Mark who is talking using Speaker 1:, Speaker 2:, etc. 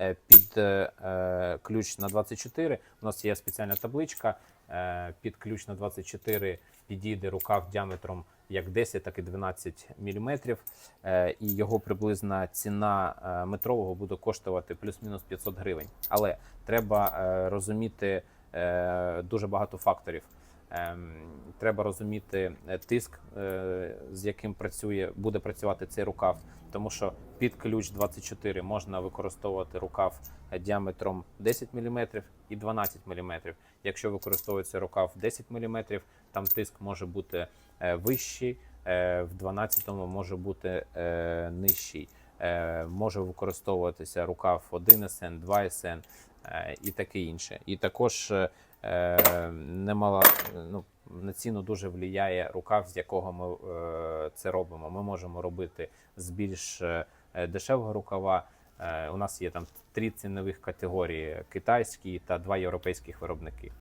Speaker 1: е, під е, ключ на 24. У нас є спеціальна табличка. е, Під ключ на 24 підійде рукав діаметром як 10, так і 12 мм. І його приблизна ціна метрового буде коштувати плюс-мінус 500 гривень. Але треба розуміти дуже багато факторів. Ем, Треба розуміти е, тиск, е, з яким працює, буде працювати цей рукав, тому що під ключ 24 можна використовувати рукав е, діаметром 10 мм і 12 мм. Якщо використовується рукав 10 мм, там тиск може бути е, вищий, е, в 12-му може бути е, нижчий. Е, Може використовуватися рукав 1 СН, 2 СН е, і таке інше. І також е, е, немало ну, на ціну дуже впливає рукав, з якого ми е, це робимо. Ми можемо робити з більш е, дешевого рукава. Е, У нас є там три цінових категорії: китайські та два європейських виробники.